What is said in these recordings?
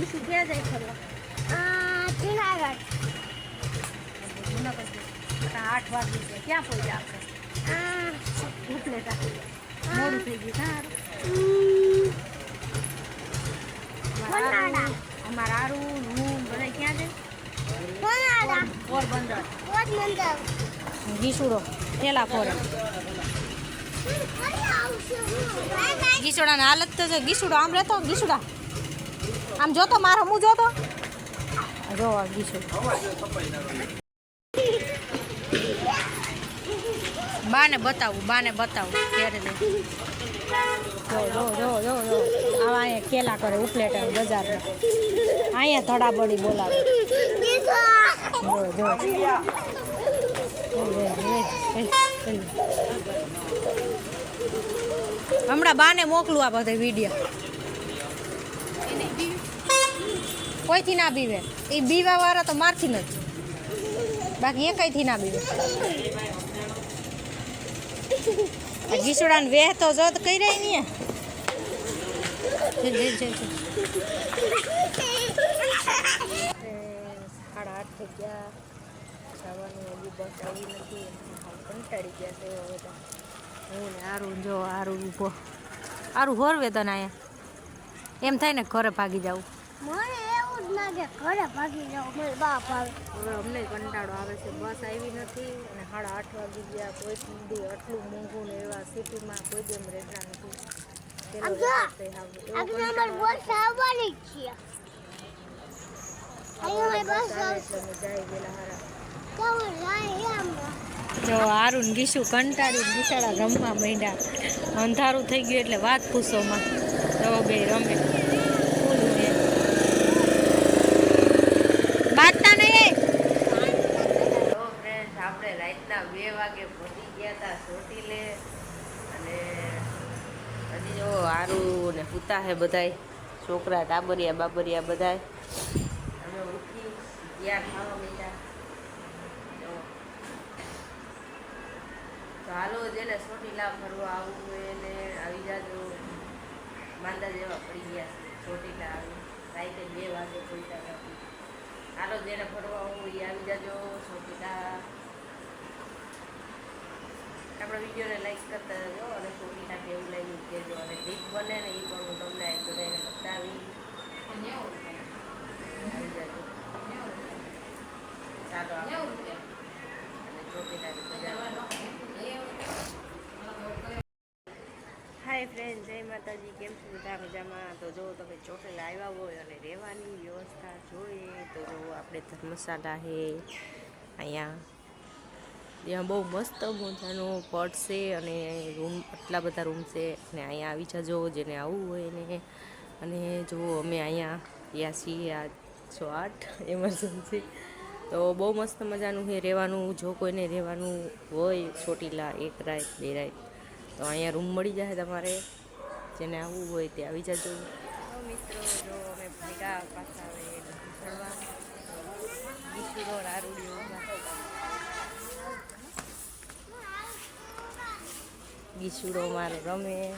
બીજું ક્યાં જાય ફરવા આ જુનાગઢ. જુનાગઢ હતા આઠ વાગી છે. ક્યાં પહોંચ્યા આપણે? ભૂખ લેતા મોડું થઈ ગયું. ઉમ, અમારા આરું હું બધા ક્યાં સોનાડા પોરબંદર પોરબંદર ગીસુડો પેલા આવશું. ગીસુડાની હાલત તો છે. ગીસુડો આમ રહેતો ગીસુડા આમ જોતો, મારો હું જોતો? જો, આ છે બાને બતાવું બાને બતાવું ક્યારે દે જો જો જો જો આવા અહીંયા કેલા કરે, ઉપલેટા બજારમાં. અહીંયા ધડાબડી બોલાવે. જો જો. હમણાં બાને મોકલું આ બધા વીડિયો કોઈથી ના બીવે? એ બીવા વાળા તો મારથી નથી. બાકી એ કઈથી ના બીવે. આ વેહ તો જો કઈ રહી નહીં સાડા આઠ થઈ ગયા. જવાનું હજી બસ આવી નથી કંટાળી ગયા છે હવે તો. હું આરું જો આરું ઊભો આરું હોરવે તને અહીંયા. એમ થાય ને ઘરે ભાગી જાવું જ લાગે ઘરે ભાગી જાવ મને બાપ આવે. હવે અમને કંટાળો આવે છે. બસ આવી નથી અને સાડા આઠ વાગી ગયા. કોઈ દી આટલું મોંઘું ને એવા સિટીમાં કોઈ જેમ રહેતા નથી. જો. વખત થઈ આવું. એવો આગળ અમાર કંટાળો બસ આવવાની જ છે. અહીંયા અમારી બસ આવે આવશે એટલે અમે જાય હારા. કેવું જાય એમ જો આરું ને કંટાળી ગીસાડા રમવા માંડ્યા. અંધારું થઈ ગયું એટલે વાત પૂછોમાં તો બે રમે ફૂલ ને બાજતા નહીં તો ફ્રેન્ડ આપણે રાતના બે વાગે પહોંચી ગયા હતા ચોટીલે અને હજી જો આરું ને પૂતા હે બધાય. છોકરા ટાબરિયા બાબરિયા બધાય. અમે ઉઠી ગયા ખાવા તો હાલો જેને ચોટીલા ફરવા આવવું એને આવી જાજો. માંદા જેવા પડી ગયા છે. ચોટીલા આવી. રાતે બે વાગે પહોંચ્યા હાલો જેને ફરવા આવવું એ આવી જાજો. ચોટીલા આપણા વિડીયોને લાઈક કરતા રહેજો અને ચોટીલા કેવું લાગ્યું કહેજો અને ક્લિપ બને ને એ પણ હું તમને આ બધાને બતાવી. આવી જાજો ચાલો અને ચોટીલાની મજા હાય ફ્રેન્ડ જય માતાજી. કેમ છો? બધા મજામાં? તો જો તમે ચોટેલા આવ્યા હોય અને રહેવાની વ્યવસ્થા જોઈએ તો જો આપણે ધર્મશાળા છે અહીંયા ત્યાં બહુ મસ્ત મજાનો પટ છે અને રૂમ, આટલા બધા રૂમ છે અને અહીંયા આવી જજો જેને આવવું હોય એને. અને જો અમે અહીંયા ત્યાં છીએ આ છો આઠ એમરજન્સી તો બહુ મસ્ત મજાનું છે રહેવાનું, જો કોઈને રહેવાનું હોય ચોટીલા, એક રાત બે રાત તો અહીંયા રૂમ મળી જાય તમારે. જેને આવવું હોય તે આવી જજો. મિત્રો, જો અમે ભેગા પાછા આવે ફરવા ગીસુડો મારે રમે.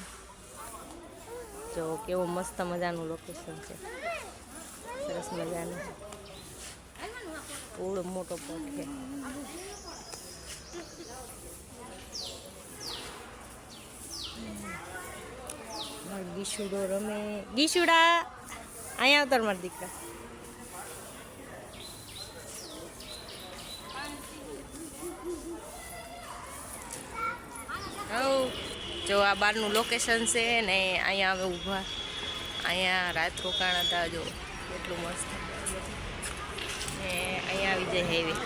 જો કેવો મસ્ત મજાનું લોકેશન છે. સરસ મજાનું. પૂળ મોટો પોટ છે. ગીસુડો રમે. ગીસુડા અહીંયા આવતર મારા દીકરા. હવ જો આ બારનું લોકેશન છે ને અહીંયા હવે ઊભા. અહીંયા રાત રોકાણ હતા, જો એટલું મસ્ત. ને અહીંયા આવી જાય હેવી.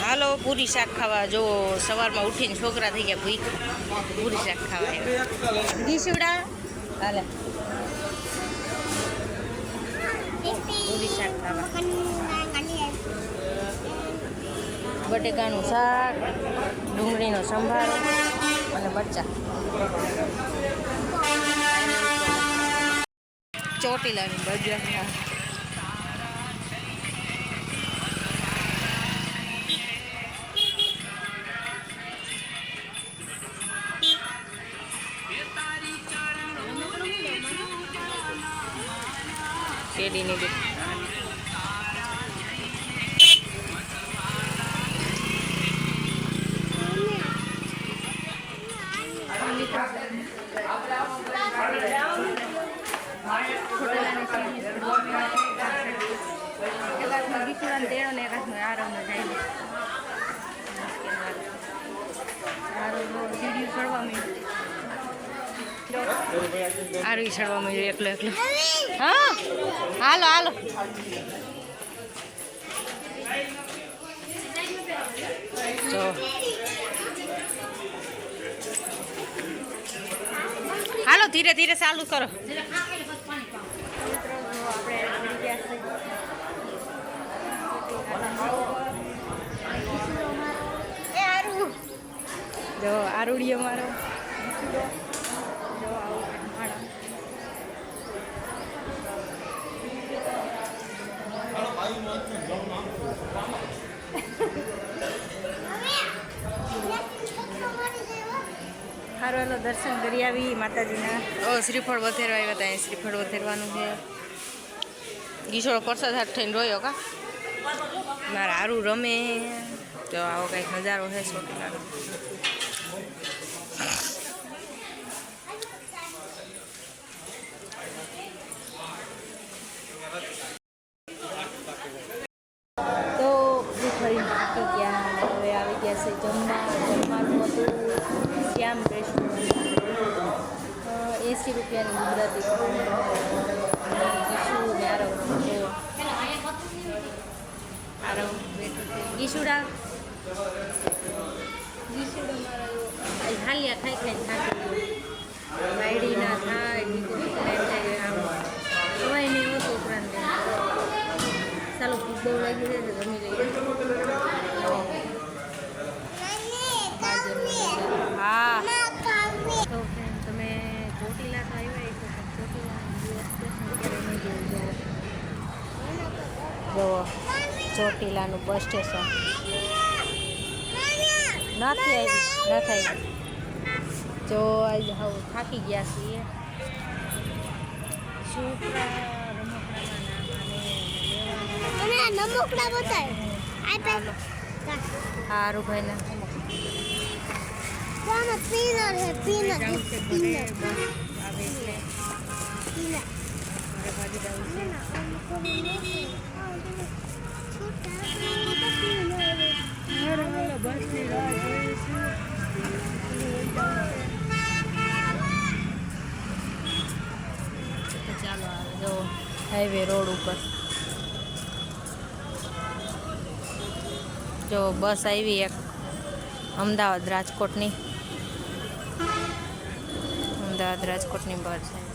હાલો, પૂરી શાક ખાવા. જો સવારમાં ઉઠીને છોકરા થઈ ગયા ભૂખ પૂરી શાક ખાવા. ગીસુડા હાલે. પૂરી ખાવા બટેકાનું શાક ડુંગળીનો સંભારો અને મરચા. ચોટીલાની બજાર આરવી ચડવા માંડ્યું એકલો એકલો. હા? હાલો હાલો. હાલો, ધીરે ધીરે ચાલુ કરો. જો આરુડીઓ મારો. સારું હાલો દર્શન કરી આવી માતાજીના. ઓ, શ્રીફળ વધેરવા આવ્યા હતા શ્રીફળ વધેરવાનું છે. ગીસોળો પરસાદ હાથ થઈને રોયો કા? મારા હારું રમે. તો આવો કંઈક નજારો છે ચોટીલાનો તો બધું ફરી થાકી ગયા અને હવે આવી ગયા છે જમવા જમવાનું હતું શ્યામ રેસ્ટોરન્ટ એંસી રૂપિયાની ગુજરાતી ને ગીસુડા ગીસુડો હાલિયા ખાઈ ખાઈ થાકી ગયો. થાય ખવાય નહીં હોતું ઉપરાંત ચાલો ભૂખ લાગી જાય તો જમી લઈએ હા તો ફ્રેન્ડ તમે ચોટીલા તો આવ્યા છો પણ ચોટીલા દિવસ સ્ટેશન ક્યારે નહીં જોયું જુઓ ચોટીલાનું બસ સ્ટેશન. નથી આવી નથી આવી. જો આજે હવે થાકી ગયા છીએ. નમકડા બતાય સારું પીનર હે પીનર એટલે. પીનર જો હાઈવે રોડ ઉપર. જો બસ આવી એક અમદાવાદ રાજકોટની. અમદાવાદ રાજકોટની બસ. છે